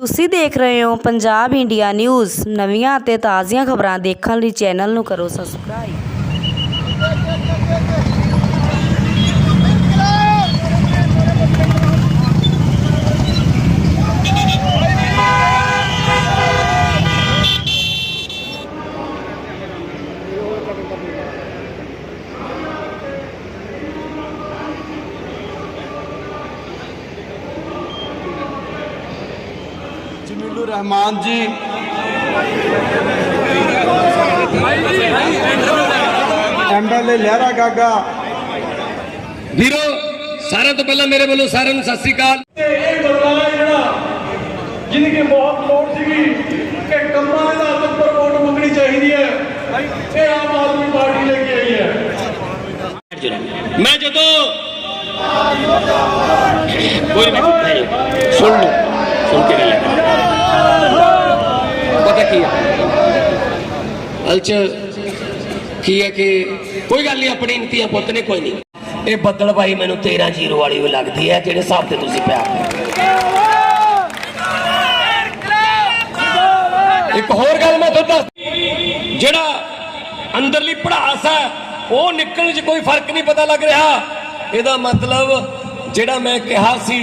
ਤੁਸੀਂ ਦੇਖ ਰਹੇ ਹੋ ਪੰਜਾਬ ਇੰਡੀਆ ਨਿਊਜ਼। ਨਵੀਆਂ ਅਤੇ ਤਾਜ਼ੀਆਂ ਖਬਰਾਂ ਦੇਖਣ ਲਈ ਚੈਨਲ ਨੂੰ ਕਰੋ ਸਬਸਕ੍ਰਾਈਬ। ਜਮੀਲੁਰ ਰਹਿਮਾਨ ਜੀ ਐਮਐਲਏ ਲਹਿਰਾ ਗਾਗਾ ਵੀਰੋ ਸਾਰਿਆਂ ਤੋਂ ਪਹਿਲਾਂ ਮੇਰੇ ਵੱਲੋਂ ਸਾਰਿਆਂ ਨੂੰ ਸਤਿ ਸ੍ਰੀ ਅਕਾਲ ਇਹ ਬੰਦਾ ਹੈ ਜਿਹੜਾ ਜਿਹਦੀ ਕਿ ਬਹੁਤ ਲੋੜ ਸੀਗੀ ਕਿ ਕੰਮਾਂ ਦੇ ਆਧਾਰ ਉੱਪਰ ਵੋਟ ਮੰਗਣੀ ਚਾਹੀਦੀ ਹੈ ਇਹ ਆਮ ਆਦਮੀ ਪਾਰਟੀ ਲੈ ਕੇ ਆਈ ਹੈ ਮੈਂ ਜਦੋਂ ਕੋਈ ਨਹੀਂ ਸੁਣ ਲਓ ਸੁਣ ਕੇ ਗੱਲ ਪਤਾ ਕੀ ਹੈ ਅਲਚ ਕੀ ਹੈ ਕਿ ਕੋਈ ਗੱਲ ਨਹੀਂ ਆਪਣੀ ਇੰਤੀਆਂ ਪੁੱਤ ਨੇ ਕੋਈ ਨਹੀਂ ਇਹ ਬੱਦਲ ਭਾਈ ਮੈਨੂੰ 13 ਜ਼ੀਰੋ ਵਾਲੀ ਉਹ ਲੱਗਦੀ ਹੈ ਜਿਹੜੇ ਹਿਸਾਬ ਤੇ ਤੁਸੀਂ ਪਿਆ। ਇੱਕ ਹੋਰ ਗੱਲ ਮੈਂ ਤੁਹਾਨੂੰ ਦੱਸ ਜਿਹੜਾ ਅੰਦਰਲੀ ਪੜਾਸ ਹੈ ਉਹ ਨਿਕਲਣ 'ਚ ਕੋਈ ਫ਼ਰਕ ਨਹੀਂ ਪਤਾ ਲੱਗ ਰਿਹਾ। ਇਹਦਾ ਮਤਲਬ ਜਿਹੜਾ ਮੈਂ ਕਿਹਾ ਸੀ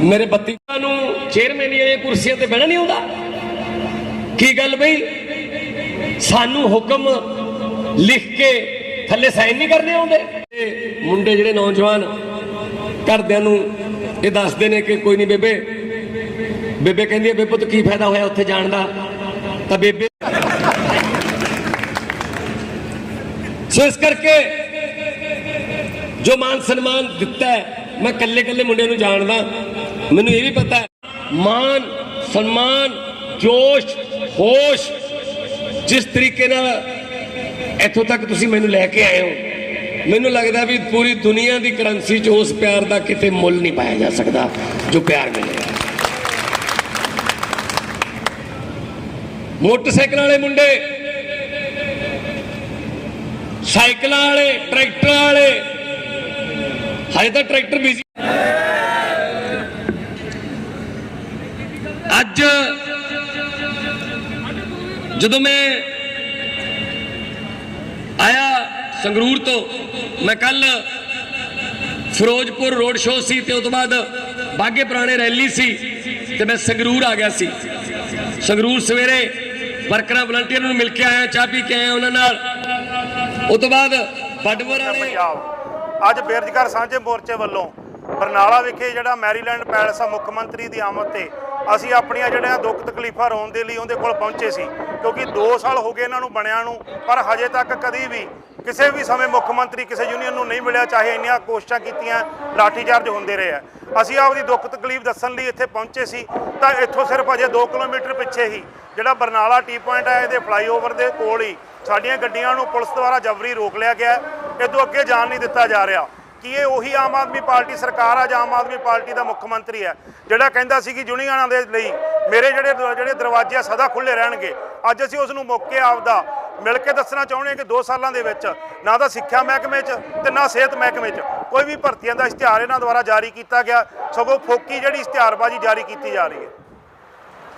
ਮੇਰੇ ਬੱਤੀ ਨੂੰ ਚੇਅਰਮੈਨ ਦੀਆਂ ਕੁਰਸੀਆਂ ਤੇ ਬਹਿਣਾ ਨਹੀਂ ਆਉਂਦਾ? ਕੀ ਗੱਲ ਬਈ? ਸਾਨੂੰ ਹੁਕਮ ਲਿਖ ਕੇ ਥੱਲੇ ਸਾਈਨ ਨਹੀਂ ਕਰਨੇ ਆਉਂਦੇ? ਇਹ ਮੁੰਡੇ ਜਿਹੜੇ ਨੌਜਵਾਨ ਘਰਦਿਆਂ ਨੂੰ ਇਹ ਦੱਸਦੇ ਨੇ ਕਿ ਕੋਈ ਨਹੀਂ ਬੇਬੇ ਬੇਬੇ ਕਹਿੰਦੀ ਹੈ ਬੇਬੇ ਪੁੱਤ ਕੀ ਫਾਇਦਾ ਹੋਇਆ ਉੱਥੇ ਜਾਣ ਦਾ? ਤਾਂ ਬੇਬੇ ਸੋ ਇਸ ਕਰਕੇ ਜੋ ਮਾਨ ਸਨਮਾਨ ਦਿੱਤਾ ਹੈ, ਮੈਂ ਕੱਲੇ ਕੱਲੇ ਮੁੰਡੇ ਨੂੰ ਜਾਣਦਾ। ਮੈਨੂੰ ਇਹ ਵੀ ਪਤਾ ਹੈ, ਮਾਨ ਸਨਮਾਨ, ਜੋਸ਼ ਹੋਸ਼। ਜਿਸ ਤਰੀਕੇ ਨਾਲ ਇੱਥੋਂ ਤੱਕ ਤੁਸੀਂ ਮੈਨੂੰ ਲੈ ਕੇ ਆਏ ਹੋ, ਮੈਨੂੰ ਲੱਗਦਾ ਵੀ ਪੂਰੀ ਦੁਨੀਆ ਦੀ ਕਰੰਸੀ 'ਚ ਉਸ ਪਿਆਰ ਦਾ ਕਿਤੇ ਮੁੱਲ ਨਹੀਂ ਪਾਇਆ ਜਾ ਸਕਦਾ ਜੋ ਪਿਆਰ ਮਿਲਿਆ। ਮੋਟਰਸਾਈਕਲ ਵਾਲੇ ਮੁੰਡੇ, ਸਾਈਕਲਾਂ ਵਾਲੇ, ਟਰੈਕਟਰ ਵਾਲੇ, ਹਜੇ ਤਾਂ ਟਰੈਕਟਰ ਬਿਜ਼ੀ ਅੱਜ ਜਦੋਂ ਮੈਂ ਆਇਆ ਸੰਗਰੂਰ ਤੋਂ ਮੈਂ ਕੱਲ ਫਿਰੋਜ਼ਪੁਰ ਰੋਡ ਸ਼ੋਅ ਸੀ ਤੇ ਉਸ ਤੋਂ ਬਾਅਦ ਬਾਗੇ ਪੁਰਾਣੇ ਰੈਲੀ ਸੀ ਤੇ ਮੈਂ ਸੰਗਰੂਰ ਆ ਗਿਆ ਸੀ। ਸੰਗਰੂਰ ਸਵੇਰੇ ਵਰਕਰਾਂ ਵਲੰਟੀਅਰਾਂ ਨੂੰ ਮਿਲ ਕੇ ਆਇਆ ਚਾਹ ਪੀ ਕੇ ਆਇਆ ਉਹਨਾਂ ਨਾਲ। ਉਸ ਤੋਂ ਬਾਅਦ ਬਡਵਰ ਵਾਲੇ ਅੱਜ ਬੇਰੁਜ਼ਗਾਰ ਸਾਂਝੇ ਮੋਰਚੇ ਵੱਲੋਂ ਬਰਨਾਲਾ ਵਿਖੇ ਜਿਹੜਾ ਮੈਰੀਲੈਂਡ ਪੈਲਸ ਆ ਮੁੱਖ ਮੰਤਰੀ ਦੀ ਆਮਦ ਤੇ ਅਸੀਂ ਆਪਣੀਆਂ ਜਿਹੜੀਆਂ ਦੁੱਖ ਤਕਲੀਫਾਂ ਰੋਣ ਦੇ ਲਈ ਉਹਦੇ ਕੋਲ ਪਹੁੰਚੇ ਸੀ। ਕਿਉਂਕਿ 2 ਸਾਲ ਹੋ ਗਏ ਇਹਨਾਂ ਨੂੰ ਬਣਿਆ ਨੂੰ, ਪਰ ਹਜੇ ਤੱਕ ਕਦੀ ਵੀ ਕਿਸੇ ਵੀ ਸਮੇਂ ਮੁੱਖ ਮੰਤਰੀ ਕਿਸੇ ਯੂਨੀਅਨ ਨੂੰ ਨਹੀਂ ਮਿਲਿਆ, ਚਾਹੇ ਇੰਨੀਆਂ ਕੋਸ਼ਿਸ਼ਾਂ ਕੀਤੀਆਂ ਲਾਠੀਚਾਰਜ ਹੁੰਦੇ ਰਹੇ ਆ ਅਸੀਂ ਆਪਦੀ ਦੁੱਖ ਤਕਲੀਫ ਦੱਸਣ ਲਈ ਇੱਥੇ ਪਹੁੰਚੇ ਸੀ, ਤਾਂ ਇੱਥੋਂ ਸਿਰਫ ਅਜੇ 2 ਕਿਲੋਮੀਟਰ ਪਿੱਛੇ ਹੀ ਜਿਹੜਾ ਬਰਨਾਲਾ ਟੀ ਪੁਆਇੰਟ ਹੈ ਇਹਦੇ ਫਲਾਈਓਵਰ ਦੇ ਕੋਲ ਹੀ ਸਾਡੀਆਂ ਗੱਡੀਆਂ ਨੂੰ ਪੁਲਿਸ ਦੁਆਰਾ ਜਬਰੀ ਰੋਕ ਲਿਆ ਗਿਆ ਹੈ। ਇਹ ਤੋਂ ਅੱਗੇ ਜਾਣ ਨਹੀਂ ਦਿੱਤਾ ਜਾ ਰਿਹਾ ਕਿ ਇਹ ਉਹੀ ਆਮ ਆਦਮੀ ਪਾਰਟੀ ਸਰਕਾਰ ਆ ਜਾਂ ਆਮ ਆਦਮੀ ਪਾਰਟੀ ਦਾ ਮੁੱਖ ਮੰਤਰੀ ਹੈ, ਜਿਹੜਾ ਕਹਿੰਦਾ ਸੀ ਕਿ ਯੂਨੀਅਨਾਂ ਦੇ ਲਈ ਮੇਰੇ ਜਿਹੜੇ ਜਿਹੜੇ ਦਰਵਾਜ਼ੇ ਆ ਸਦਾ ਖੁੱਲੇ ਰਹਿਣਗੇ। ਅੱਜ ਅਸੀਂ ਉਸ ਨੂੰ ਮੌਕੇ ਆਪਦਾ ਮਿਲ ਕੇ ਦੱਸਣਾ ਚਾਹੁੰਦੇ ਹਾਂ ਕਿ 2 ਸਾਲਾਂ ਦੇ ਵਿੱਚ ਨਾ ਤਾਂ ਸਿੱਖਿਆ ਮਹਿਕਮੇ 'ਚ ਤੇ ਨਾ ਸਿਹਤ ਮਹਿਕਮੇ 'ਚ ਕੋਈ ਵੀ ਭਰਤੀਆਂ ਦਾ ਇਸ਼ਤਿਹਾਰ ਇਹਨਾਂ ਦੁਆਰਾ ਜਾਰੀ ਕੀਤਾ ਗਿਆ ਸਗੋਂ ਫੋਕੀ ਜਿਹੜੀ ਇਸ਼ਤਿਹਾਰਬਾਜ਼ੀ ਜਾਰੀ ਕੀਤੀ ਜਾ ਰਹੀ ਹੈ।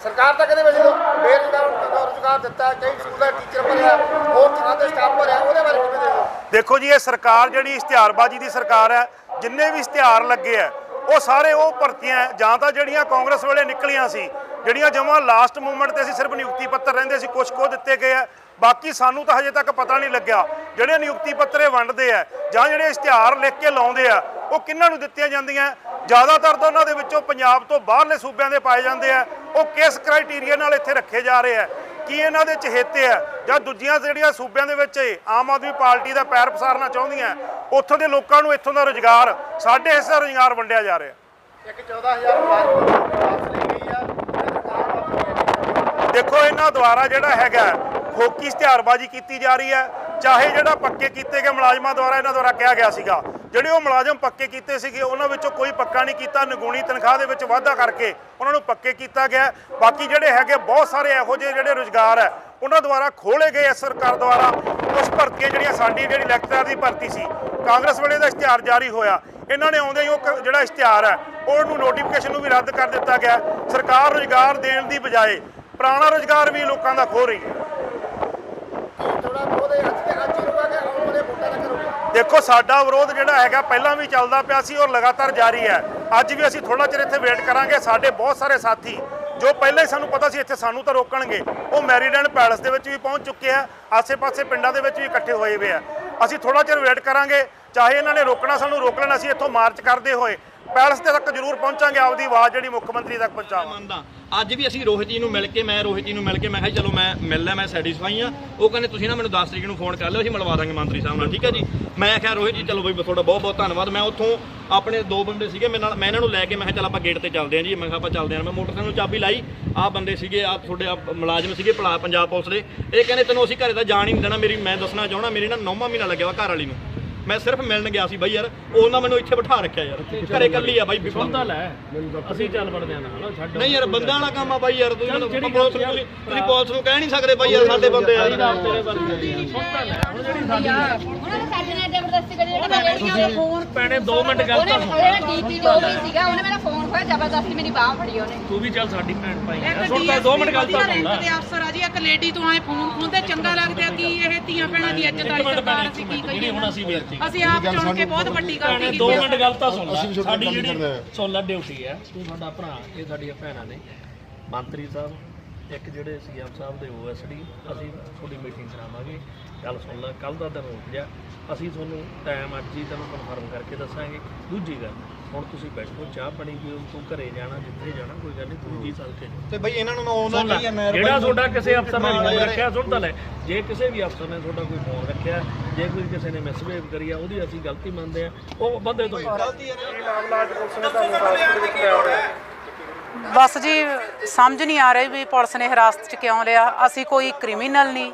ਸਰਕਾਰ ਤਾਂ ਕਹਿੰਦੇ ਵੈਸੇ ਬੇਰੁਜ਼ਗਾਰ ਨੂੰ ਰੁਜ਼ਗਾਰ ਦਿੱਤਾ ਕਈ ਸਕੂਲ ਦਾ ਟੀਚਰ ਭਰਿਆ ਹੋਰ ਥਾਂ ਤੇ ਸਟਾਫ ਭਰਿਆ ਉਹਦੇ ਬਾਰੇ ਕਿਵੇਂ ਦੇਖੋ ਦੇਖੋ ਜੀ ਇਹ ਸਰਕਾਰ ਜਿਹੜੀ ਇਸ਼ਤਿਹਾਰਬਾਜ਼ੀ ਦੀ ਸਰਕਾਰ ਹੈ ਜਿੰਨੇ ਵੀ ਇਸ਼ਤਿਹਾਰ ਲੱਗੇ ਆ ਉਹ ਸਾਰੇ ਉਹ ਭਰਤੀਆਂ, ਜਾਂ ਤਾਂ ਜਿਹੜੀਆਂ ਕਾਂਗਰਸ ਵੇਲੇ ਨਿਕਲੀਆਂ ਸੀ, ਜਿਹੜੀਆਂ ਜਮਾਂ ਲਾਸਟ ਮੂਮੈਂਟ ਤੇ ਸੀ ਸਿਰਫ ਨਿਯੁਕਤੀ ਪੱਤਰ ਰਹਿੰਦੇ ਸੀ ਕੁਝ ਕੋ ਦਿੱਤੇ ਗਏ ਆ। ਬਾਕੀ ਸਾਨੂੰ ਤਾਂ ਹਜੇ ਤੱਕ ਪਤਾ ਨਹੀਂ ਲੱਗਿਆ ਜਿਹੜੇ ਨਿਯੁਕਤੀ ਪੱਤਰ ਵੰਡਦੇ ਆ, ਜਾਂ ਜਿਹੜੇ ਇਸ਼ਤਿਹਾਰ ਲਿਖ ਕੇ ਲਾਉਂਦੇ ਆ, ਉਹ ਕਿਹਨਾਂ ਨੂੰ ਦਿੱਤੀਆਂ ਜਾਂਦੀਆਂ? ਜ਼ਿਆਦਾਤਰ ਤਾਂ ਉਹਨਾਂ ਦੇ ਵਿੱਚੋਂ ਪੰਜਾਬ ਤੋਂ ਬਾਹਰਲੇ ਸੂਬਿਆਂ ਦੇ ਪਾਏ ਜਾਂਦੇ ਆ। ਉਹ ਕਿਸ ਕ੍ਰਾਈਟੇਰੀਆ ਨਾਲ ਇੱਥੇ ਰੱਖੇ ਜਾ ਰਹੇ ਆ? ਕੀ ਇਹਨਾਂ ਦੇ ਚਹੇਤੇ ਆ? ਜਾਂ ਦੂਜੀਆਂ ਜਿਹੜੀਆਂ ਸੂਬਿਆਂ ਦੇ ਵਿੱਚ ਆਮ ਆਦਮੀ ਪਾਰਟੀ ਦਾ ਪੈਰ ਪਸਾਰਨਾ ਚਾਹੁੰਦੀਆਂ ਉੱਥੋਂ ਦੇ ਲੋਕਾਂ ਨੂੰ ਇੱਥੋਂ ਦਾ ਰੁਜ਼ਗਾਰ ਸਾਡੇ ਹਿੱਸੇ ਰੁਜ਼ਗਾਰ ਵੰਡਿਆ ਜਾ ਰਿਹਾ। ਇੱਕ 14000 ਮੁਲਾਜ਼ਮ ਵਾਪਸ ਲਈ ਗਈ ਆ ਤੇ ਸਰਕਾਰ ਵਾਪਸ ਦੇਖੋ ਇਹਨਾਂ ਦੁਆਰਾ ਜਿਹੜਾ ਹੈਗਾ ਫੋਕੀ ਇਸ਼ਤਿਹਾਰਬਾਜ਼ੀ ਕੀਤੀ ਜਾ ਰਹੀ ਹੈ ਚਾਹੇ ਜਿਹੜਾ ਪੱਕੇ ਕੀਤੇ ਗਏ ਮੁਲਾਜ਼ਮਾਂ ਦੁਆਰਾ ਇਹਨਾਂ ਦੁਆਰਾ ਕਿਹਾ ਗਿਆ ਸੀਗਾ ਜਿਹੜੇ ਉਹ ਮੁਲਾਜ਼ਮ ਪੱਕੇ ਕੀਤੇ ਸੀਗੇ, ਉਹਨਾਂ ਵਿੱਚੋਂ ਕੋਈ ਪੱਕਾ ਨਹੀਂ ਕੀਤਾ, ਨਿਗੂਣੀ ਤਨਖਾਹ ਦੇ ਵਿੱਚ ਵਾਧਾ ਕਰਕੇ ਉਹਨਾਂ ਨੂੰ ਪੱਕੇ ਕੀਤਾ ਗਿਆ। ਬਾਕੀ ਜਿਹੜੇ ਹੈਗੇ, ਬਹੁਤ ਸਾਰੇ ਇਹੋ ਜਿਹੇ ਜਿਹੜੇ ਰੁਜ਼ਗਾਰ ਹੈ, ਉਹਨਾਂ ਦੁਆਰਾ ਖੋਲੇ ਗਏ ਇਸ ਸਰਕਾਰ ਦੁਆਰਾ। ਉਸ ਭਰਤੀਆਂ ਜਿਹੜੀਆਂ ਸਾਡੀ ਜਿਹੜੀ ਲੈਕਚਰਰ ਦੀ ਭਰਤੀ ਸੀ, ਕਾਂਗਰਸ ਵੇਲੇ ਦਾ ਇਸ਼ਤਿਹਾਰ ਜਾਰੀ ਹੋਇਆ। ਇਹਨਾਂ ਨੇ ਆਉਂਦੇ ਹੀ ਉਹ ਕ- ਜਿਹੜਾ ਇਸ਼ਤਿਹਾਰ ਹੈ ਉਹਨੂੰ ਨੋਟੀਫਿਕੇਸ਼ਨ ਨੂੰ ਵੀ ਰੱਦ ਕਰ ਦਿੱਤਾ ਗਿਆ। ਸਰਕਾਰ ਰੁਜ਼ਗਾਰ ਦੇਣ ਦੀ ਬਜਾਏ ਪੁਰਾਣਾ ਰੁਜ਼ਗਾਰ ਵੀ ਲੋਕਾਂ ਦਾ ਖੋ ਰਹੀ ਹੈ ਥੋੜਾ ਉਹਦੇ ਅੱਜ ਤੇ ਅੱਜ ਹੀ ਰੁਕਾ ਕੇ ਆਉਣ ਵਾਲੇ ਵੋਟਾਂ ਦਾ ਕਰੋਗੇ ਦੇਖੋ, ਸਾਡਾ ਵਿਰੋਧ ਜਿਹੜਾ ਹੈਗਾ ਪਹਿਲਾਂ ਵੀ ਚੱਲਦਾ ਪਿਆ ਸੀ ਔਰ ਲਗਾਤਾਰ ਜਾਰੀ ਹੈ। ਅੱਜ ਵੀ ਅਸੀਂ ਥੋੜਾ ਚਿਰ ਇੱਥੇ ਵੇਟ ਕਰਾਂਗੇ। ਸਾਡੇ ਬਹੁਤ ਸਾਰੇ ਸਾਥੀ ਜੋ ਪਹਿਲਾਂ ਹੀ ਸਾਨੂੰ ਪਤਾ ਸੀ ਇੱਥੇ ਸਾਨੂੰ ਤਾਂ ਰੋਕਣਗੇ, ਉਹ ਮੈਰੀਲੈਂਡ ਪੈਲਸ ਦੇ ਵਿੱਚ ਵੀ ਪਹੁੰਚ ਚੁੱਕੇ ਆ। ਆਸੇ-ਪਾਸੇ ਪਿੰਡਾਂ ਦੇ ਵਿੱਚ ਵੀ ਇਕੱਠੇ ਹੋਏ ਹੋਏ ਆ। ਅਸੀਂ ਥੋੜਾ ਚਿਰ ਵੇਟ ਕਰਾਂਗੇ। ਚਾਹੇ ਇਹਨਾਂ ਨੇ ਰੋਕਣਾ, ਸਾਨੂੰ ਰੋਕ ਲੈਣਾ, ਅਸੀਂ ਇੱਥੋਂ ਮਾਰਚ ਕਰਦੇ ਹੋਏ ਪੈਲਸ ਦੇ ਤੱਕ ਜ਼ਰੂਰ ਪਹੁੰਚਾਂਗੇ, ਆਪਦੀ ਆਵਾਜ਼ ਜਿਹੜੀ ਮੁੱਖ ਮੰਤਰੀ ਤੱਕ ਪਹੁੰਚਾਵਾਂਗੇ। ਮੰਨਦਾ। ਅੱਜ ਵੀ ਅਸੀਂ ਰੋਹਿਤ ਜੀ ਨੂੰ ਮਿਲ ਕੇ, ਮੈਂ ਰੋਹਿਤ ਜੀ ਨੂੰ ਮਿਲ ਕੇ, ਮੈਂ ਕਿਹਾ ਜੀ, ਚਲੋ ਮੈਂ ਮਿਲਣਾ ਮੈਂ ਸੈਟੀਸਫਾਈ ਆ ਉਹ ਕਹਿੰਦੇ, ਤੁਸੀਂ ਨਾ ਮੈਨੂੰ 10 ਤਰੀਕ ਨੂੰ ਫੋਨ ਕਰ ਲਿਓ, ਅਸੀਂ ਮਿਲਵਾ ਦਾਂਗੇ ਮੰਤਰੀ ਸਾਹਿਬ ਨਾਲ। ਠੀਕ ਹੈ ਜੀ? ਮੈਂ ਕਿਹਾ, ਰੋਹਿਤ ਜੀ, ਚਲੋ ਬਈ ਤੁਹਾਡਾ ਬਹੁਤ ਬਹੁਤ ਧੰਨਵਾਦ। ਮੈਂ ਉੱਥੋਂ ਆਪਣੇ ਦੋ ਬੰਦੇ ਸੀਗੇ, ਮੇਰੇ ਨਾਲ, ਮੈਂ ਇਹਨਾਂ ਨੂੰ ਲੈ ਕੇ, ਮੈਂ ਕਿਹਾ, ਚੱਲ ਆਪਾਂ ਗੇਟ ਤੇ ਚੱਲਦੇ ਆਂ ਜੀ। ਮੈਂ ਕਿਹਾ, ਆਪਾਂ ਚੱਲਦੇ ਆਂ। ਮੈਂ ਮੋਟਰਸਾਈਕਲ ਨੂੰ ਚਾਬੀ ਲਾਈ। ਆਹ ਬੰਦੇ ਸੀਗੇ, ਆਹ ਤੁਹਾਡੇ ਆਹ ਮੁਲਾਜ਼ਮ ਸੀਗੇ ਪੰਜਾਬ ਪੁਲਿਸ ਦੇ। ਇਹ ਕਹਿੰਦੇ, ਤੈਨੂੰ ਅਸੀਂ ਘਰੇ ਤਾਂ ਜਾਣ ਹੀ ਨਹੀਂ ਦੇਣਾ। ਮੇਰੀ, ਮੈਂ ਦੱਸਣਾ ਚਾਹਣਾ ਮੇਰੀ ਨਾ ਨੌਵਾਂ ਮਹੀਨਾ ਲੱਗਿਆ ਵਾ ਘਰ ਵਾਲੀ ਨੂੰ। ਮੈਂ ਸਿਰਫ ਮਿਲਣ ਗਿਆ ਸੀ ਬਾਈ ਯਾਰ ਉਹਨਾਂ ਮੈਨੂੰ ਇੱਥੇ ਬਿਠਾ ਰੱਖਿਆ ਯਾਰ। ਘਰੇ ਇਕੱਲੀ ਆ ਬਾਈ ਬਿਪਤਾ ਲੈ ਅਸੀਂ ਚੱਲ ਵੜਦੇ ਆਂ ਨਾਲ ਛੱਡ ਨਹੀਂ ਯਾਰ ਬੰਦਿਆਂ ਵਾਲਾ ਕੰਮ ਆ ਬਾਈ ਯਾਰ ਤੁਸੀਂ ਮੈਨੂੰ ਪੁਲਿਸ ਨੂੰ ਤੁਸੀਂ ਤੁਸੀਂ ਪੁਲਿਸ ਨੂੰ ਕਹਿ ਨਹੀਂ ਸਕਦੇ ਬਾਈ ਯਾਰ ਸਾਡੇ ਬੰਦੇ ਆ। ਤੇਰੇ ਵਰਗੇ ਸੁਣਦਾ ਲੈ ਹੁਣ ਜਿਹੜੀ ਸਾਡੀ ਉਹਨਾਂ ਨੇ ਸਾਡੇ ਨਾਲ ਜ਼ਬਰਦਸਤੀ ਕਰੀ ਜਿਹੜੀ ਦੇ ਫੋਨ ਭੈਣੇ 2 ਮਿੰਟ ਗੱਲ ਉਹਨੇ ਤਾਂ ਸੁਣ ਉਹਨੇ ਡੀਪੀ ਜੋ ਵੀ ਸੀਗਾ ਉਹਨੇ ਮੇਰਾ ਫੋਨ ਖੋਇਆ ਜ਼ਬਰਦਸਤੀ ਮੇਰੀ ਬਾਹ ਫੜੀ ਉਹਨੇ। ਤੂੰ ਵੀ ਚੱਲ ਸਾਡੀ ਭੈਣ ਭਾਈ। ਆ ਇੱਕ ਸੁਣਦਾ 2 ਮਿੰਟ ਗੱਲ ਤਾਂ ਸੁਣ ਲੈ। ਦੇ ਅਫਸਰ ਆ ਜੀ ਇੱਕ ਲੇਡੀ ਤੋਂ ਆਏ ਫੋਨ ਖੁੰਦੇ ਚੰਗਾ ਲੱਗਦਾ ਕੀ ਇਹ ਧੀਆਂ ਭੈਣਾਂ ਦੀ ਇੱਜ਼ਤ ਵਾਲੀ ਸਰਕਾਰ ਅਸੀਂ ਕੀ ਜਿਹੜੀ ਕਹੀਏ ਹੁਣ ਅਸੀਂ ਵੇਚੀ। ਅਸੀਂ ਆਪ ਚੁਣ ਕੇ ਬਹੁਤ ਵੱਡੀ ਭੈਣੇ ਗਲਤੀ 2 ਕੀਤੀ ਮਿੰਟ ਗੱਲ ਤਾਂ ਸੁਣ ਲੈ। ਸਾਡੀ ਜਿਹੜੀ ਸੁਣ ਲੈ ਡਿਊਟੀ ਹੈ। ਤੂੰ ਸਾਡਾ ਭਰਾ ਇਹ ਸਾਡੀਆਂ ਭੈਣਾਂ ਨੇ। ਮੰਤਰੀ ਸਾਹਿਬ ਇੱਕ ਜਿਹੜੇ ਸੀਐਮ ਸਾਹਿਬ ਦੇ ਓਐਸਡੀ ਅਸੀਂ ਤੁਹਾਡੀ ਮੀਟਿੰਗ ਕਰਾਵਾਂਗੇ। ਗੱਲ ਸੁਣ ਲੈ ਕੱਲ ਦਾ ਦਿਨ ਰੁਕ ਜਾ ਅਸੀਂ ਤੁਹਾਨੂੰ ਟਾਈਮ ਅੱਜ ਹੀ ਤੁਹਾਨੂੰ ਕਨਫਰਮ ਕਰਕੇ ਦੱਸਾਂਗੇ। ਦੂਜੀ ਗੱਲ ਹੁਣ ਤੁਸੀਂ ਬੈਠੋ ਚਾਹ ਪਾਣੀ ਪੀਓ ਤੂੰ ਘਰੇ ਜਾਣਾ ਜਿੱਥੇ ਜਾਣਾ ਕੋਈ ਗੱਲ ਨਹੀਂ ਤੂੰ ਜੀ ਸਦਕੇ ਜਾ ਤੇ ਬਾਈ ਇਹਨਾਂ ਨੂੰ ਮੈਂ ਆਉਂਦਾ ਸੁਣ ਲੈ, ਜਿਹੜਾ ਤੁਹਾਡਾ ਕਿਸੇ ਅਫਸਰ ਨੇ ਫੋਨ ਰੱਖਿਆ ਸੁਣ ਤਾਂ ਲੈ ਜੇ ਕਿਸੇ ਵੀ ਅਫਸਰ ਨੇ ਤੁਹਾਡਾ ਕੋਈ ਫੋਨ ਰੱਖਿਆ ਜੇ ਕੋਈ ਕਿਸੇ ਨੇ ਮਿਸਬਿਹੇਵ ਕਰੀ ਆ ਉਹਦੀ ਅਸੀਂ ਗਲਤੀ ਮੰਨਦੇ ਆ ਉਹ ਬੰਦੇ ਤੋਂ ਬਸ ਜੀ ਸਮਝ ਨਹੀਂ ਆ ਰਹੀ ਵੀ ਪੁਲਿਸ ਨੇ ਹਿਰਾਸਤ 'ਚ ਕਿਉਂ ਲਿਆ ਅਸੀਂ ਕੋਈ ਕ੍ਰਿਮੀਨਲ ਨਹੀਂ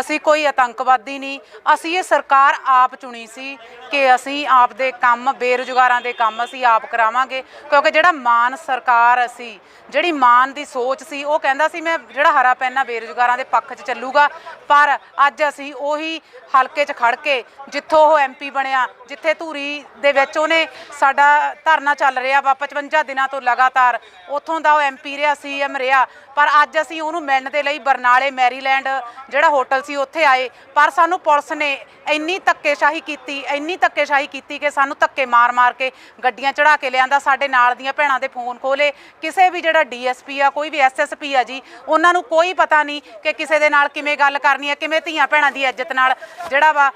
ਅਸੀਂ ਕੋਈ ਆਤੰਕਵਾਦੀ ਨਹੀਂ। ਅਸੀਂ ਇਹ ਸਰਕਾਰ ਆਪ ਚੁਣੀ ਸੀ ਕਿ ਅਸੀਂ ਆਪ ਦੇ ਕੰਮ, ਬੇਰੁਜ਼ਗਾਰਾਂ ਦੇ ਕੰਮ ਅਸੀਂ ਆਪ ਕਰਾਵਾਂਗੇ। ਕਿਉਂਕਿ ਜਿਹੜਾ ਮਾਨ ਸਰਕਾਰ ਅਸੀਂ ਜਿਹੜੀ ਮਾਨ ਦੀ ਸੋਚ ਸੀ, ਉਹ ਕਹਿੰਦਾ ਸੀ, ਮੈਂ ਜਿਹੜਾ ਹਰਾ ਪੈਨਾ ਬੇਰੁਜ਼ਗਾਰਾਂ ਦੇ ਪੱਖ 'ਚ ਚੱਲੂਗਾ। ਪਰ ਅੱਜ ਅਸੀਂ ਉਹੀ ਹਲਕੇ 'ਚ ਖੜ ਕੇ ਜਿੱਥੋਂ ਉਹ ਐਮਪੀ ਬਣਿਆ, ਜਿੱਥੇ ਧੂਰੀ ਦੇ ਵਿੱਚ ਉਹਨੇ ਸਾਡਾ ਧਰਨਾ ਚੱਲ ਰਿਹਾ ਵਾ 55 ਦਿਨਾਂ ਤੋਂ ਲਗਾਤਾਰ, ਉੱਥੋਂ ਦਾ ਉਹ ਐਮਪੀ ਰਿਹਾ ਸੀਐਮ ਰਿਹਾ। ਪਰ ਅੱਜ ਅਸੀਂ ਉਹਨੂੰ ਮਿਲਣ ਦੇ ਲਈ ਬਰਨਾਲੇ, ਮੈਰੀਲੈਂਡ ਜਿਹੜਾ ਹੋਟਲ ਸੀ, ਉੱਥੇ ਆਏ। ਪਰ ਸਾਨੂੰ ਪੁਲਿਸ ਨੇ ਇੰਨੀ ਧੱਕੇਸ਼ਾਹੀ ਕੀਤੀ, ਇੰਨੀ ਧੱਕੇਸ਼ਾਹੀ ਕੀਤੀ ਕਿ ਸਾਨੂੰ ਧੱਕੇ ਮਾਰ-ਮਾਰ ਕੇ ਗੱਡੀਆਂ ਚੜਾ ਕੇ ਲਿਆਂਦਾ। ਸਾਡੇ ਨਾਲ ਦੀਆਂ ਭੈਣਾਂ ਦੇ ਫੋਨ ਖੋਲੇ ਕਿਸੇ ਵੀ ਜਿਹੜਾ ਡੀਐਸਪੀ ਆ, ਕੋਈ ਵੀ ਐਸਐਸਪੀ ਆ ਜੀ, ਉਹਨਾਂ ਨੂੰ ਕੋਈ ਪਤਾ ਨਹੀਂ ਕਿ ਕਿਸੇ ਦੇ ਨਾਲ ਕਿਵੇਂ ਗੱਲ ਕਰਨੀ ਹੈ ਕਿਵੇਂ ਧੀਆਂ ਭੈਣਾਂ ਦੀ ਇੱਜ਼ਤ ਨਾਲ ਜਿਹੜਾ ਵਾ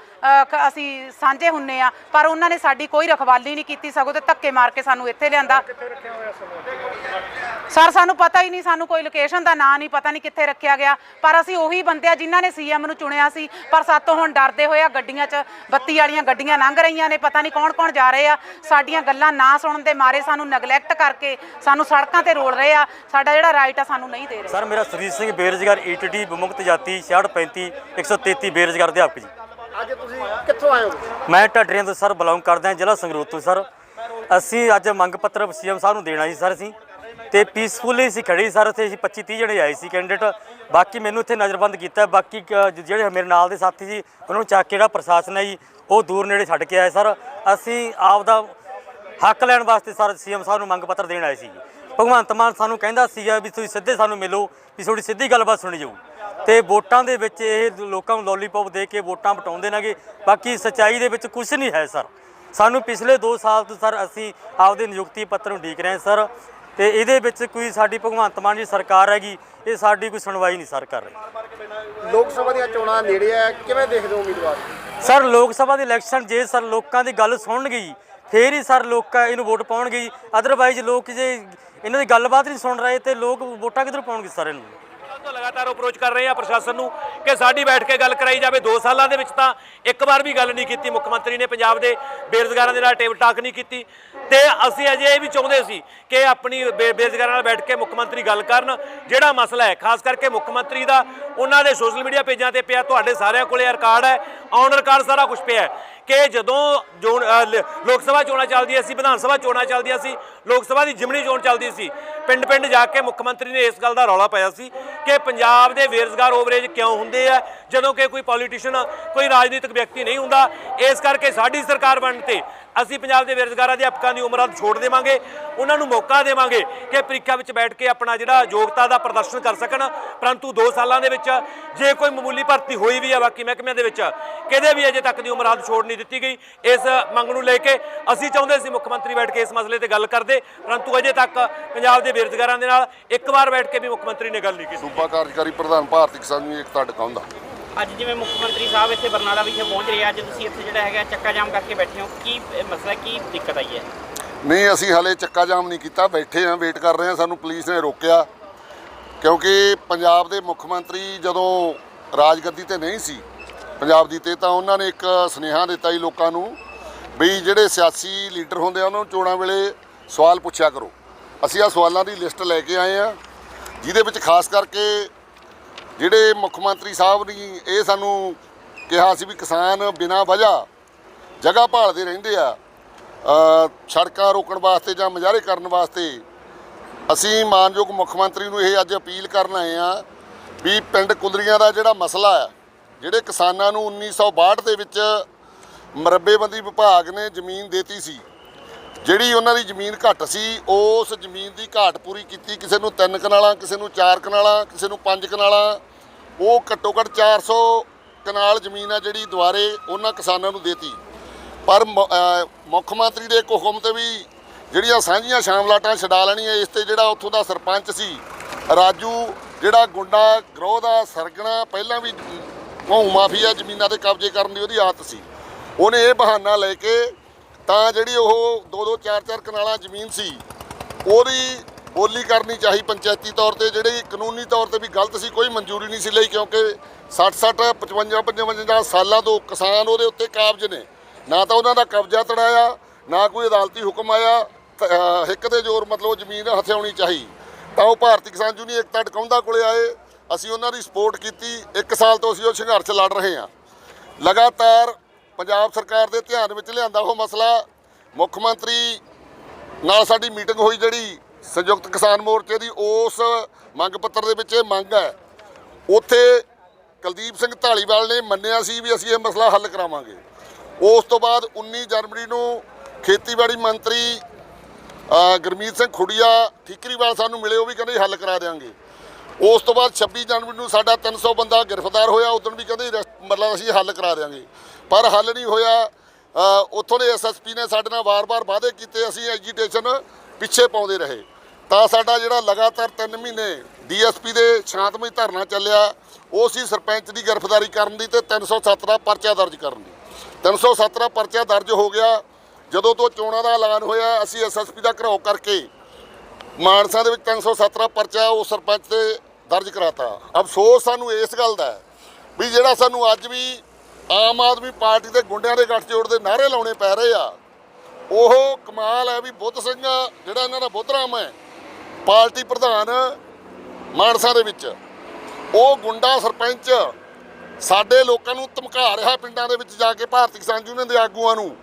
ਅਸੀਂ ਸਾਂਝੇ ਹੁੰਨੇ ਆ। ਪਰ ਉਹਨਾਂ ਨੇ ਸਾਡੀ ਕੋਈ ਰਖਵਾਲੀ ਨਹੀਂ ਕੀਤੀ, ਸਗੋਂ ਤੇ ਧੱਕੇ ਮਾਰ ਕੇ ਸਾਨੂੰ ਇੱਥੇ ਲਿਆਂਦਾ। ਸਰ ਸਾਨੂੰ ਪਤਾ ਹੀ ਨਹੀਂ ਸਾਨੂੰ ਕੋਈ ਲੋਕੇਸ਼ਨ ਦਾ ਨਾਂ ਨਹੀਂ ਪਤਾ ਨਹੀਂ ਕਿੱਥੇ ਰੱਖਿਆ ਗਿਆ। ਪਰ ਅਸੀਂ ਉਹੀ ਬੰਦੇ ਆ ਜਿਨ੍ਹਾਂ ਨੇ ਸੀਐਮ ਨੂੰ ਚੁਣਿਆ ਸੀ। ਪਰ ਸਾਤੋਂ ਹੁਣ ਡਰਦੇ ਹੋਏ ਆ ਗੱਡੀਆਂ 'ਚ ਬੱਤੀ ਵਾਲੀਆਂ ਗੱਡੀਆਂ ਲੰਘ ਰਹੀਆਂ ਨੇ ਪਤਾ ਨਹੀਂ ਕੌਣ ਕੌਣ ਜਾ ਰਹੇ ਆ। ਸਾਡੀਆਂ ਗੱਲਾਂ ਨਾ ਸੁਣਨ ਦੇ ਮਾਰੇ ਸਾਨੂੰ ਨਗਲੈਕਟ ਕਰਕੇ ਸਾਨੂੰ ਸੜਕਾਂ ਤੇ ਰੋਲ ਰਹੇ ਆ। ਸਾਡਾ ਜਿਹੜਾ ਰਾਈਟ ਆ ਸਾਨੂੰ ਨਹੀਂ ਦੇ ਰਹੇ। ਸਰ ਮੇਰਾ ਸੁਰਜੀਤ ਸਿੰਘ ਬੇਰੁਜ਼ਗਾਰ ਈਟੀਟੀ ਵਿਮੁਕਤ ਜਾਤੀ 6635 133 ਬੇਰੁਜ਼ਗਾਰ ਅਧਿਆਪਕ ਜੀ। ਅੱਜ ਤੁਸੀਂ ਕਿੱਥੋਂ ਆਏ ਹੋ? ਮੈਂ ਢੱਡਰੀਆਂ ਤੋਂ ਸਰ ਬਿਲੋਂਗ ਕਰਦਾ ਹਾਂ ਜ਼ਿਲ੍ਹਾ ਸੰਗਰੂਰ ਤੋਂ ਸਰ। ਅਸੀਂ ਅੱਜ ਮੰਗ ਪੱਤਰ ਸੀਐਮ ਸਾਹਿਬ ਨੂੰ ਦੇਣਾ ਜੀ ਸਰ ਅਸੀਂ। ਤੇ ਪੀਸਫੁਲੀ ਅਸੀਂ ਖੜੀ ਸਰ, ਉੱਥੇ ਅਸੀਂ 25 30 ਜਣੇ ਆਏ ਸੀ ਕੈਂਡੀਡੇਟ ਬਾਕੀ ਮੈਨੂੰ ਇੱਥੇ ਨਜ਼ਰਬੰਦ ਕੀਤਾ ਬਾਕੀ ਕ- ਜਿਹੜੇ ਮੇਰੇ ਨਾਲ ਦੇ ਸਾਥੀ ਸੀ, ਉਹਨਾਂ ਨੂੰ ਚੱਕ ਕੇ ਜਿਹੜਾ ਪ੍ਰਸ਼ਾਸਨ ਹੈ ਜੀ, ਉਹ ਦੂਰ ਨੇੜੇ ਛੱਡ ਕੇ ਆਏ ਸਰ। ਅਸੀਂ ਆਪ ਦਾ ਹੱਕ ਲੈਣ ਵਾਸਤੇ ਸਰ, ਸੀਐਮ ਸਾਹਿਬ ਨੂੰ ਮੰਗ ਪੱਤਰ ਦੇਣ ਆਏ ਸੀ ਜੀ। ਭਗਵੰਤ ਮਾਨ ਸਾਨੂੰ ਕਹਿੰਦਾ ਸੀਗਾ ਵੀ ਤੁਸੀਂ ਸਿੱਧੇ ਸਾਨੂੰ ਮਿਲੋ, ਵੀ ਤੁਹਾਡੀ ਸਿੱਧੀ ਗੱਲਬਾਤ ਸੁਣੀ ਜਾਊ। ਤੇ ਵੋਟਾਂ ਦੇ ਵਿੱਚ ਇਹ ਲੋਕਾਂ ਨੂੰ ਲੋਲੀਪੌਪ ਦੇ ਕੇ ਵੋਟਾਂ ਵਟਾਉਂਦੇ ਨੇਗੇ। ਬਾਕੀ ਸੱਚਾਈ ਦੇ ਵਿੱਚ ਕੁਝ ਨਹੀਂ ਹੈ ਸਰ। ਸਾਨੂੰ ਪਿਛਲੇ 2 ਸਾਲ ਤੋਂ ਸਰ, ਅਸੀਂ ਆਪਦੇ ਨਿਯੁਕਤੀ ਪੱਤਰ ਨੂੰ ਉਡੀਕ ਰਹੇ ਹਾਂ ਸਰ। ਤੇ ਇਹਦੇ ਵਿੱਚ ਕੋਈ ਸਾਡੀ ਭਗਵੰਤ ਮਾਨ ਦੀ ਸਰਕਾਰ ਹੈਗੀ ਇਹ ਸਾਡੀ ਕੋਈ ਸੁਣਵਾਈ ਨਹੀਂ ਸਰ ਕਰ ਰਹੀ। ਲੋਕ ਸਭਾ ਦੀਆਂ ਚੋਣਾਂ ਨੇੜੇ ਆ ਕਿਵੇਂ ਦੇਖਦੇ ਹੋ ਉਮੀਦਵਾਰ? ਸਰ ਲੋਕ ਸਭਾ ਦੇ ਇਲੈਕਸ਼ਨ ਜੇ ਸਰ ਲੋਕਾਂ ਦੀ ਗੱਲ ਸੁਣਨਗੇ ਜੀ ਫੇਰ ਹੀ ਸਰ ਲੋਕ ਇਹਨੂੰ ਵੋਟ ਪਾਉਣਗੇ। ਜੀ ਅਦਰਵਾਈਜ਼ ਲੋਕ ਜੇ ਇਹਨਾਂ ਦੀ ਗੱਲਬਾਤ ਨਹੀਂ ਸੁਣ ਰਹੇ ਤੇ ਲੋਕ ਵੋਟਾਂ ਕਿੱਧਰ ਪਾਉਣਗੇ ਸਰ ਇਹਨੂੰ? ਲਗਾਤਾਰ ਅਪਰੋਚ ਕਰ ਰਹੇ ਆ ਪ੍ਰਸ਼ਾਸਨ ਨੂੰ ਕਿ ਸਾਡੀ ਬੈਠ ਕੇ ਗੱਲ ਕਰਾਈ ਜਾਵੇ। 2 ਸਾਲਾਂ ਦੇ ਵਿੱਚ ਤਾਂ ਇੱਕ ਵਾਰ ਵੀ ਗੱਲ ਨਹੀਂ ਕੀਤੀ। ਮੁੱਖ ਮੰਤਰੀ ਨੇ ਪੰਜਾਬ ਦੇ ਬੇਰੁਜ਼ਗਾਰਾਂ ਦੇ ਨਾਲ ਟੇਬਲ ਟਾਕ ਨਹੀਂ ਕੀਤੀ। ਤੇ ਅਸੀਂ ਅਜੇ ਇਹ ਵੀ ਚਾਹੁੰਦੇ ਸੀ ਕਿ ਆਪਣੀ ਬੇ- ਬੇਰੁਜ਼ਗਾਰਾਂ ਨਾਲ ਬੈਠ ਕੇ ਮੁੱਖ ਮੰਤਰੀ ਗੱਲ ਕਰਨ। ਜਿਹੜਾ ਮਸਲਾ ਹੈ, ਖਾਸ ਕਰਕੇ ਮੁੱਖ ਮੰਤਰੀ ਦਾ, ਉਹਨਾਂ ਦੇ ਸੋਸ਼ਲ ਮੀਡੀਆ ਪੇਜਾਂ ਤੇ ਪਿਆ, ਤੁਹਾਡੇ ਸਾਰਿਆਂ ਕੋਲੇ ਰਿਕਾਰਡ ਹੈ ਔਨ ਰਿਕਾਰਡ ਸਾਰਾ ਕੁਝ ਪਿਆ ਕਿ ਜਦੋਂ ਜੋਨ ਲੋਕ ਸਭਾ ਚੋਣਾਂ ਚੱਲਦੀਆਂ ਸੀ, ਵਿਧਾਨ ਸਭਾ ਚੋਣਾਂ ਚੱਲਦੀਆਂ ਸੀ, ਲੋਕ ਸਭਾ ਦੀ ਜਿਮਣੀ ਚੋਣ ਚੱਲਦੀ ਸੀ। ਪਿੰਡ ਪਿੰਡ ਜਾ ਕੇ ਮੁੱਖ ਮੰਤਰੀ ਨੇ ਇਸ ਗੱਲ ਦਾ ਰੌਲਾ ਪਾਇਆ ਸੀ ਕਿ ਪੰਜਾਬ ਦੇ ਬੇਰੁਜ਼ਗਾਰ ਓਵਰੇਜ ਕਿਉਂ ਹੁੰਦੇ ਆ? ਜਦੋਂ ਕਿ ਕੋਈ ਪੋਲੀਟੀਸ਼ੀਅਨ ਕੋਈ ਰਾਜਨੀਤਿਕ ਵਿਅਕਤੀ ਨਹੀਂ ਹੁੰਦਾ, ਇਸ ਕਰਕੇ ਸਾਡੀ ਸਰਕਾਰ ਬਣਨ ਤੇ ਅਸੀਂ ਪੰਜਾਬ ਦੇ ਬੇਰੁਜ਼ਗਾਰ ਅਧਿਆਪਕਾਂ ਦੀ ਉਮਰ ਅੱਧ ਛੋੜ ਦੇਵਾਂਗੇ, ਉਹਨਾਂ ਨੂੰ ਮੌਕਾ ਦੇਵਾਂਗੇ ਕਿ ਪ੍ਰੀਖਿਆ ਵਿੱਚ ਬੈਠ ਕੇ ਆਪਣਾ ਜਿਹੜਾ ਯੋਗਤਾ ਦਾ ਪ੍ਰਦਰਸ਼ਨ ਕਰ ਸਕਣ, ਪਰੰਤੂ 2 ਸਾਲਾਂ ਦੇ ਵਿੱਚ ਜੇ ਕੋਈ ਮਾਮੂਲੀ ਭਰਤੀ ਹੋਈ ਵੀ ਹੈ ਬਾਕੀ ਮਹਿਕਮਿਆਂ ਦੇ ਵਿੱਚ, ਕਿਤੇ ਵੀ ਅਜੇ ਤੱਕ ਦੀ ਉਮਰ ਹੱਦ ਛੋੜ ਨਹੀਂ ਦਿੱਤੀ ਗਈ। ਇਸ ਮੰਗ ਨੂੰ ਲੈ ਕੇ ਅਸੀਂ ਚਾਹੁੰਦੇ ਸੀ ਮੁੱਖ ਮੰਤਰੀ ਬੈਠ ਕੇ ਇਸ ਮਸਲੇ ਤੇ ਗੱਲ ਕਰਦੇ, ਪਰੰਤੂ ਅਜੇ ਤੱਕ ਪੰਜਾਬ ਦੇ ਬੇਰੁਜ਼ਗਾਰਾਂ ਦੇ ਨਾਲ ਇੱਕ ਵਾਰ ਬੈਠ ਕੇ ਵੀ ਮੁੱਖ ਮੰਤਰੀ ਨੇ ਗੱਲ ਨਹੀਂ ਕੀਤੀ। ਸੂਬਾ ਕਾਰਜਕਾਰੀ ਪ੍ਰਧਾਨ ਭਾਰਤੀ ਕਿਸਾਨ ਯੂਨੀਅਨ ਏਕਤਾ ਟਿਕਾਉਂਦਾ ਅੱਜ ਜਿਵੇਂ ਮੁੱਖ ਮੰਤਰੀ ਸਾਹਿਬ ਇੱਥੇ ਬਰਨਾਲਾ ਵਿਖੇ ਪਹੁੰਚ ਰਹੇ ਆ, ਅੱਜ ਤੁਸੀਂ ਇੱਥੇ ਜਿਹੜਾ ਹੈਗਾ ਚੱਕਾ ਜਾਮ ਕਰਕੇ ਬੈਠੇ ਹੋ, ਕੀ ਮਸਲਾ ਕੀ ਦਿੱਕਤ ਆਈ ਹੈ? ਨਹੀਂ, ਅਸੀਂ ਹਾਲੇ ਚੱਕਾ ਜਾਮ ਨਹੀਂ ਕੀਤਾ, ਬੈਠੇ ਆਂ ਵੇਟ ਕਰ ਰਹੇ ਆਂ ਸਾਨੂੰ ਪੁਲਿਸ ਨੇ ਰੋਕਿਆ। ਕਿਉਂਕਿ ਪੰਜਾਬ ਦੇ ਮੁੱਖ ਮੰਤਰੀ ਜਦੋਂ ਰਾਜਗੱਦੀ ਤੇ ਨਹੀਂ ਸੀ, ਪੰਜਾਬ ਦੀ ਤੇ ਤਾਂ ਉਹਨਾਂ ਨੇ ਇੱਕ ਸੁਨੇਹਾ ਦਿੱਤਾ ਸੀ ਲੋਕਾਂ ਨੂੰ ਵੀ ਜਿਹੜੇ ਸਿਆਸੀ ਲੀਡਰ ਹੁੰਦੇ ਆ, ਉਹਨਾਂ ਨੂੰ ਚੋਣਾਂ ਵੇਲੇ ਸਵਾਲ ਪੁੱਛਿਆ ਕਰੋ। ਅਸੀਂ ਆ ਸਵਾਲਾਂ ਦੀ ਲਿਸਟ ਲੈ ਕੇ ਆਏ ਆ ਜਿਹਦੇ ਵਿੱਚ ਖਾਸ ਕਰਕੇ ਜਿਹੜੇ ਮੁੱਖ ਮੰਤਰੀ ਸਾਹਿਬ ਨੇ ਇਹ ਸਾਨੂੰ ਕਿਹਾ ਸੀ ਵੀ ਕਿਸਾਨ ਬਿਨਾਂ ਵਜ੍ਹਾ ਜਗ੍ਹਾ ਭਾਲਦੇ ਰਹਿੰਦੇ ਆ ਸੜਕਾਂ ਰੋਕਣ ਵਾਸਤੇ ਜਾਂ ਮੁਜ਼ਾਹਰੇ ਕਰਨ ਵਾਸਤੇ ਅਸੀਂ ਮਾਨਯੋਗ ਮੁੱਖ ਮੰਤਰੀ ਨੂੰ ਇਹ ਅੱਜ ਅਪੀਲ ਕਰਨ ਆਏ ਆ ਵੀ ਪਿੰਡ ਕੁਦਰੀਆਂ ਦਾ ਜਿਹੜਾ ਮਸਲਾ ਹੈ, ਜਿਹੜੇ ਕਿਸਾਨਾਂ ਨੂੰ 1962 ਦੇ ਵਿੱਚ ਮਰੱਬੇਬੰਦੀ ਵਿਭਾਗ ਨੇ ਜ਼ਮੀਨ ਦੇਤੀ ਸੀ ਜਿਹੜੀ ਉਹਨਾਂ ਦੀ ਜ਼ਮੀਨ ਘੱਟ ਸੀ, ਉਸ ਜ਼ਮੀਨ ਦੀ ਘਾਟ ਪੂਰੀ ਕੀਤੀ ਕਿਸੇ ਨੂੰ ਤਿੰਨ ਕਨਾਲਾਂ, ਕਿਸੇ ਨੂੰ ਚਾਰ ਕਨਾਲਾਂ, ਕਿਸੇ ਨੂੰ ਪੰਜ ਕਨਾਲਾਂ। ਉਹ ਘੱਟੋ ਘੱਟ 400 ਕਨਾਲ ਜ਼ਮੀਨ ਆ ਜਿਹੜੀ ਦੁਆਰੇ ਉਹਨਾਂ ਕਿਸਾਨਾਂ ਨੂੰ ਦੇਤੀ। ਪਰ ਮ- ਮੁੱਖ ਮੰਤਰੀ ਦੇ ਇੱਕ ਹੁਕਮ ਤੇ ਵੀ ਜਿਹੜੀਆਂ ਸਾਂਝੀਆਂ ਸ਼ਾਮਲਾਟਾਂ ਛਡਾ ਲੈਣੀਆਂ, ਇਸ ਤੇ ਜਿਹੜਾ ਉੱਥੋਂ ਦਾ ਸਰਪੰਚ ਸੀ, ਰਾਜੂ, ਜਿਹੜਾ ਗੁੰਡਾ ਗਰੋਹ ਦਾ ਸਰਗਣਾ, ਪਹਿਲਾਂ ਵੀ ਭੂ ਮਾਫੀਆ ਜ਼ਮੀਨਾਂ ਤੇ ਕਬਜ਼ੇ ਕਰਨ ਦੀ ਉਹਦੀ ਆਦਤ ਸੀ। ਉਹਨੇ ਇਹ ਬਹਾਨਾ ਲੈ ਕੇ ਤਾਂ ਜਿਹੜੀ ਉਹ ਦੋ ਦੋ ਚਾਰ ਚਾਰ ਕਨਾਲਾਂ ਜ਼ਮੀਨ ਸੀ, ਉਹਦੀ ਬੋਲੀ ਕਰਨੀ ਚਾਹੀ ਪੰਚਾਇਤੀ ਤੌਰ ਤੇ, ਜਿਹੜੀ ਕਾਨੂੰਨੀ ਤੌਰ ਤੇ ਵੀ ਗਲਤ ਸੀ, ਕੋਈ ਮਨਜ਼ੂਰੀ ਨਹੀਂ ਸੀ ਲਈ, ਕਿਉਂਕਿ 60 60 55 55 ਸਾਲਾਂ ਤੋਂ ਕਿਸਾਨ ਉਹਦੇ ਉੱਤੇ ਕਾਬਜ ਨੇ। ਨਾ ਤਾਂ ਉਹਨਾਂ ਦਾ ਕਬਜ਼ਾ ਤੜਾਇਆ, ਨਾ ਕੋਈ ਅਦਾਲਤੀ ਹੁਕਮ ਆਇਆ, ਤ- ਹਿੱਕ ਦੇ ਜ਼ੋਰ ਮਤਲਬ ਜ਼ਮੀਨ ਹਥਿਆਉਣੀ ਚਾਹੀ। ਤਾਂ ਉਹ ਭਾਰਤੀ ਕਿਸਾਨ ਯੂਨੀਅਨ ਏਕਤਾ ਟਿਕਾਉਂਦਾ ਕੋਲੇ ਆਏ, ਅਸੀਂ ਉਹਨਾਂ ਦੀ ਸਪੋਰਟ ਕੀਤੀ, ਇੱਕ ਸਾਲ ਤੋਂ ਅਸੀਂ ਉਹ ਸੰਘਰਸ਼ ਲੜ ਰਹੇ ਹਾਂ। ਲਗਾਤਾਰ ਪੰਜਾਬ ਸਰਕਾਰ ਦੇ ਧਿਆਨ ਵਿੱਚ ਲਿਆਂਦਾ ਉਹ ਮਸਲਾ ਮੁੱਖ ਮੰਤਰੀ ਨਾਲ ਸਾਡੀ ਮੀਟਿੰਗ ਹੋਈ ਜਿਹੜੀ ਸੰਯੁਕਤ ਕਿਸਾਨ ਮੋਰਚੇ ਦੀ ਉਸ ਮੰਗ ਪੱਤਰ ਦੇ ਵਿੱਚ ਇਹ ਮੰਗ ਹੈ। ਉੱਥੇ ਕੁਲਦੀਪ ਸਿੰਘ ਢਾਲੀਵਾਲ ਨੇ ਮੰਨਿਆ ਸੀ ਵੀ ਅਸੀਂ ਇਹ ਮਸਲਾ ਹੱਲ ਕਰਾਵਾਂਗੇ। ਉਸ ਤੋਂ ਬਾਅਦ 19 ਜਨਵਰੀ ਨੂੰ ਖੇਤੀਬਾੜੀ ਮੰਤਰੀ ਅ, ਗੁਰਮੀਤ ਸਿੰਘ ਖੁੜੀਆ ਠੀਕਰੀਵਾਲ ਸਾਨੂੰ ਮਿਲੇ ਉਹ ਵੀ ਕਹਿੰਦੇ ਹੱਲ ਕਰਾ ਦੇਵਾਂਗੇ ਉਸ ਤੋਂ ਬਾਅਦ 26 ਜਨਵਰੀ ਨੂੰ ਸਾਡਾ 300 ਬੰਦਾ ਗ੍ਰਿਫਤਾਰ ਹੋਇਆ ਉਦੋਂ ਵੀ ਕਹਿੰਦੇ ਰੈਸਟ- ਮਤਲਬ ਅਸੀਂ ਹੱਲ ਕਰਾ ਦੇਵਾਂਗੇ ਪਰ ਹੱਲ ਨਹੀਂ ਹੋਇਆ। ਉੱਥੋਂ ਦੇ ਐਸਐਸਪੀ ਨੇ ਸਾਡੇ ਨਾਲ ਵਾਰ-ਵਾਰ ਵਾਅਦੇ ਕੀਤੇ, ਅਸੀਂ ਐਜੀਟੇਸ਼ਨ ਪਿੱਛੇ ਪਾਉਂਦੇ ਰਹੇ। ਤਾਂ ਸਾਡਾ ਜਿਹੜਾ ਲਗਾਤਾਰ 3 ਮਹੀਨੇ ਡੀਐਸਪੀ ਦੇ ਸ਼ਾਂਤਮਈ ਧਰਨਾ ਚੱਲਿਆ, ਉਹ ਸੀ ਸਰਪੰਚ ਦੀ ਗ੍ਰਿਫਤਾਰੀ ਕਰਨ ਦੀ ਤੇ 307 ਦਾ ਪਰਚਾ ਦਰਜ ਕਰਨ ਦੀ। 307 ਦਾ ਪਰਚਾ ਦਰਜ ਹੋ ਗਿਆ। ਜਦੋਂ ਤੋਂ ਚੋਣਾਂ ਦਾ ਐਲਾਨ ਹੋਇਆ, ਅਸੀਂ ਐਸਐਸਪੀ ਦਾ ਘਰਾਓ ਕਰਕੇ ਮਾਨਸਾ ਦੇ ਵਿੱਚ 317 ਪਰਚਾ ਉਹ ਸਰਪੰਚ ਤੇ ਦਰਜ ਕਰਾਤਾ। ਅਫਸੋਸ ਸਾਨੂੰ ਇਸ ਗੱਲ ਦਾ ਵੀ ਜਿਹੜਾ ਸਾਨੂੰ ਅੱਜ ਵੀ ਆਮ ਆਦਮੀ ਪਾਰਟੀ ਦੇ ਗੁੰਡਿਆਂ ਦੇ ਗੱਠਜੋੜ ਦੇ ਨਾਅਰੇ ਲਾਉਣੇ ਪੈ ਰਹੇ ਆ। ਉਹ ਕਮਾਲ ਹੈ ਵੀ ਬੁੱਧ ਸਿੰਘ ਜਿਹੜਾ ਇਹਨਾਂ ਦਾ ਬੁੱਧਰਾਮ ਹੈ, ਪਾਰਟੀ ਪ੍ਰਧਾਨ ਮਾਨਸਾ ਦੇ ਵਿੱਚ। ਉਹ ਗੁੰਡਾ ਸਰਪੰਚ ਸਾਡੇ ਲੋਕਾਂ ਨੂੰ ਧਮਕਾ ਰਿਹਾ ਪਿੰਡਾਂ ਦੇ ਵਿੱਚ ਜਾ ਕੇ ਭਾਰਤੀ ਕਿਸਾਨ ਯੂਨੀਅਨ ਦੇ ਆਗੂਆਂ ਨੂੰ,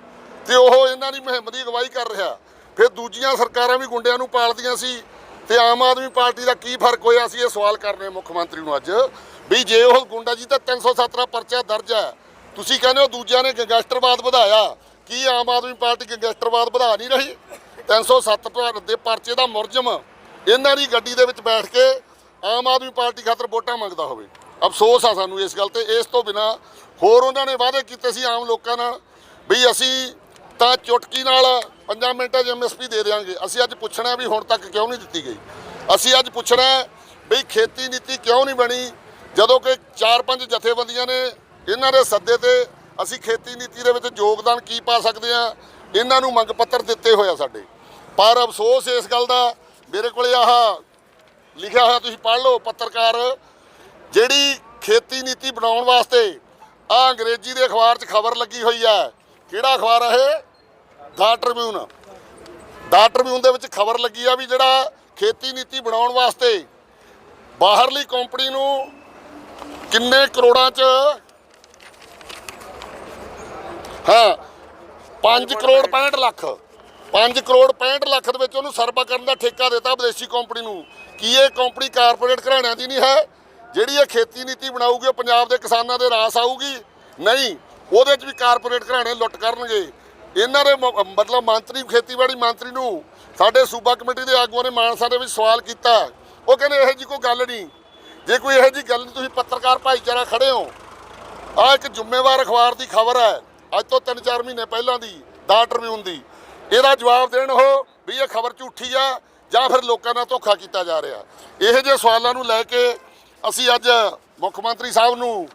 ਤੇ ਉਹ ਇਹਨਾਂ ਦੀ ਮੁਹਿੰਮ ਦੀ ਅਗਵਾਈ ਕਰ ਰਿਹਾ। ਫਿਰ ਦੂਜੀਆਂ ਸਰਕਾਰਾਂ ਵੀ ਗੁੰਡਿਆਂ ਨੂੰ ਪਾਲਦੀਆਂ ਸੀ, ਤੇ ਆਮ ਆਦਮੀ ਪਾਰਟੀ ਦਾ ਕੀ ਫ਼ਰਕ ਹੋਇਆ ਸੀ, ਇਹ ਸਵਾਲ ਕਰਨੇ ਮੁੱਖ ਮੰਤਰੀ ਨੂੰ ਅੱਜ। ਵੀ ਜੇ ਉਹ ਗੁੰਡਾ ਜੀ ਤਾਂ 317 ਪਰਚਾ ਦਰਜ ਹੈ ਤੁਸੀਂ ਕਹਿੰਦੇ ਹੋ ਦੂਜਿਆਂ ਨੇ ਗੈਂਗਸਟਰਵਾਦ ਵਧਾਇਆ। ਕੀ ਆਮ ਆਦਮੀ ਪਾਰਟੀ ਗੈਂਗਸਟਰਵਾਦ ਵਧਾ ਨਹੀਂ ਰਹੀ? 307 ਪਰ- ਦੇ ਪਰਚੇ ਦਾ ਮੁਰਜਮ। ਇਹਨਾਂ ਦੀ ਗੱਡੀ ਦੇ ਵਿੱਚ ਬੈਠ ਕੇ ਆਮ ਆਦਮੀ ਪਾਰਟੀ ਖਾਤਰ ਵੋਟਾਂ ਮੰਗਦਾ ਹੋਵੇ। ਅਫਸੋਸ ਆ ਸਾਨੂੰ ਇਸ ਗੱਲ ਤੇ। ਇਸ ਤੋਂ ਬਿਨਾ ਹੋਰ ਉਹਨਾਂ ਨੇ ਵਾਅਦੇ ਕੀਤੇ ਸੀ ਆਮ ਲੋਕਾਂ ਨਾਲ ਵੀ ਅਸੀਂ ਤਾਂ ਚੁਟਕੀ ਨਾਲ 5 ਮਿੰਟਾਂ 'ਚ ਐਮਐਸਪੀ ਦੇ ਦੇਵਾਂਗੇ ਅਸੀਂ ਅੱਜ ਪੁੱਛਣਾ ਵੀ ਹੁਣ ਤੱਕ ਕਿਉਂ ਨਹੀਂ ਦਿੱਤੀ ਗਈ? ਅਸੀਂ ਅੱਜ ਪੁੱਛਣਾ ਵੀ ਖੇਤੀ ਨੀਤੀ ਕਿਉਂ ਨਹੀਂ ਬਣੀ? ਜਦੋਂ ਕਿ ਚਾਰ ਪੰਜ ਜਥੇਬੰਦੀਆਂ ਨੇ ਇਹਨਾਂ ਦੇ ਸੱਦੇ ਤੇ ਅਸੀਂ ਖੇਤੀ ਨੀਤੀ ਦੇ ਵਿੱਚ ਯੋਗਦਾਨ ਕੀ ਪਾ ਸਕਦੇ ਆ ਇਹਨਾਂ ਨੂੰ ਮੰਗ ਪੱਤਰ ਦਿੱਤੇ ਹੋਇਆ ਸਾਡੇ। ਪਰ ਅਫਸੋਸ ਇਸ ਗੱਲ ਦਾ, ਮੇਰੇ ਕੋਲੇ ਆਹ ਲਿਖਿਆ ਹੋਇਆ ਤੁਸੀਂ ਪੜ੍ਹ ਲਓ ਪੱਤਰਕਾਰ, ਜਿਹੜੀ ਖੇਤੀ ਨੀਤੀ ਬਣਾਉਣ ਵਾਸਤੇ ਆ ਅੰਗਰੇਜ਼ੀ ਦੇ ਅਖਬਾਰ 'ਚ ਖਬਰ ਲੱਗੀ ਹੋਈ ਹੈ ਕਿਹੜਾ ਅਖਬਾਰ ਹੈ ਇਹ? ਦਾ ਟ੍ਰਿਬਿਊਨ ਦਾ ਟ੍ਰਿਬਿਊਨ ਦੇ ਵਿੱਚ ਖਬਰ ਲੱਗੀ ਆ ਵੀ ਜਿਹੜਾ ਖੇਤੀ ਨੀਤੀ ਬਣਾਉਣ ਵਾਸਤੇ ਬਾਹਰਲੀ ਕੰਪਨੀ ਨੂੰ ਕਿੰਨੇ ਕਰੋੜਾਂ 'ਚ ਹਾਂ 5 ਕਰੋੜ 65 ਲੱਖ। 5 ਕਰੋੜ 65 ਲੱਖ ਦੇ ਵਿੱਚ ਉਹਨੂੰ ਸਰਵਾ ਕਰਨ ਦਾ ਠੇਕਾ ਦਿੱਤਾ ਵਿਦੇਸ਼ੀ ਕੰਪਨੀ ਨੂੰ। ਕੀ ਇਹ ਕੰਪਨੀ ਕਾਰਪੋਰੇਟ ਘਰਾਣਿਆਂ ਦੀ ਨਹੀਂ ਹੈ? ਜਿਹੜੀ ਇਹ ਖੇਤੀ ਨੀਤੀ ਬਣਾਊਗੀ, ਉਹ ਪੰਜਾਬ ਦੇ ਕਿਸਾਨਾਂ ਦੇ ਰਾਸ ਆਊਗੀ। ਨਹੀਂ, ਉਹਦੇ 'ਚ ਵੀ ਕਾਰਪੋਰੇਟ ਘਰਾਣੇ ਲੁੱਟ ਕਰਨਗੇ। ਇਹਨਾਂ ਦੇ ਮ- ਮਤਲਬ ਮੰਤਰੀ, ਖੇਤੀਬਾੜੀ ਮੰਤਰੀ ਨੂੰ ਸਾਡੇ ਸੂਬਾ ਕਮੇਟੀ ਦੇ ਆਗੂਆਂ ਨੇ ਮਾਨਸਾ ਦੇ ਵਿੱਚ ਸਵਾਲ ਕੀਤਾ। ਉਹ ਕਹਿੰਦੇ, ਇਹੋ ਜੀ ਕੋਈ ਗੱਲ ਨਹੀਂ। ਜੇ ਕੋਈ ਇਹੋ ਜੀ ਗੱਲ ਨਹੀਂ, ਤੁਸੀਂ ਪੱਤਰਕਾਰ ਭਾਈਚਾਰਾ ਖੜੇ ਹੋ। ਆ ਇੱਕ ਜ਼ਿੰਮੇਵਾਰ ਅਖਬਾਰ ਦੀ ਖਬਰ ਹੈ। ਅੱਜ ਤੋਂ 3-4 ਮਹੀਨੇ ਪਹਿਲਾਂ ਦੀ ਦਾ ਟ੍ਰਿਬਿਊਨ ਦੀ ਇਹਦਾ ਜਵਾਬ ਦੇਣ ਉਹ ਵੀ ਇਹ ਖਬਰ ਝੂਠੀ ਆ ਜਾਂ ਫਿਰ ਲੋਕਾਂ ਨਾਲ ਧੋਖਾ ਕੀਤਾ ਜਾ ਰਿਹਾ। ਇਹੋ ਜਿਹੇ ਸਵਾਲਾਂ ਨੂੰ ਲੈ ਕੇ ਅਸੀਂ ਅੱਜ ਮੁੱਖ ਮੰਤਰੀ ਸਾਹਿਬ ਨੂੰ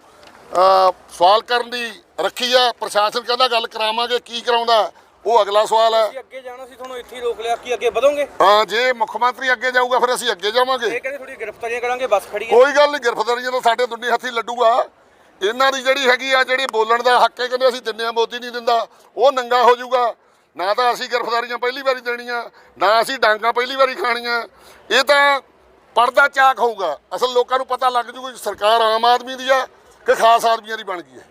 ਸਵਾਲ ਕਰਨ ਦੀ ਰੱਖੀ ਆ। ਪ੍ਰਸ਼ਾਸਨ ਕਹਿੰਦਾ ਗੱਲ ਕਰਾਵਾਂਗੇ ਕੀ ਕਰਾਉਂਦਾ? ਉਹ ਅਗਲਾ ਸਵਾਲ ਹੈ ਅੱਗੇ ਜਾਣਾ ਸੀ ਤੁਹਾਨੂੰ ਇੱਥੇ ਰੋਕ ਲਿਆ। ਕੀ ਅੱਗੇ ਵਧੋਗੇ? ਹਾਂ ਜੇ ਮੁੱਖ ਮੰਤਰੀ ਅੱਗੇ ਜਾਊਗਾ ਫਿਰ ਅਸੀਂ ਅੱਗੇ ਜਾਵਾਂਗੇ। ਇਹ ਕਹਿੰਦੇ ਥੋੜੀ ਗ੍ਰਿਫਤਾਰੀਆਂ ਕਰਾਂਗੇ ਬੱਸ ਖੜੀ ਹੈ। ਕੋਈ ਗੱਲ ਨਹੀਂ ਗ੍ਰਿਫਤਾਰੀਆਂ ਤਾਂ ਸਾਡੇ ਦੁੰਨੀ ਹੱਥੀ ਲੱਡੂ ਆ ਇਹਨਾਂ ਦੀ ਜਿਹੜੀ ਹੈਗੀ ਆ, ਜਿਹੜੀ ਬੋਲਣ ਦਾ ਹੱਕ ਹੈ, ਕਹਿੰਦੇ ਅਸੀਂ ਦਿੰਦੇ ਆ ਮੋਦੀ ਨਹੀਂ ਦਿੰਦਾ, ਉਹ ਨੰਗਾ ਹੋ ਜਾਊਗਾ। ਨਾ ਤਾਂ ਅਸੀਂ ਗ੍ਰਿਫਤਾਰੀਆਂ ਪਹਿਲੀ ਵਾਰੀ ਦੇਣੀਆਂ, ਨਾ ਅਸੀਂ ਡਾਂਗਾ ਪਹਿਲੀ ਵਾਰੀ ਖਾਣੀਆਂ। ਇਹ ਤਾਂ ਪਰਦਾ ਚਾਕ ਹੋਊਗਾ। ਅਸਲ ਲੋਕਾਂ ਨੂੰ ਪਤਾ ਲੱਗ ਜੂਗਾ ਸਰਕਾਰ ਆਮ ਆਦਮੀ ਦੀ ਆ ਕਿ ਖਾਸ ਆਦਮੀਆਂ ਦੀ ਬਣ ਗਈ ਹੈ।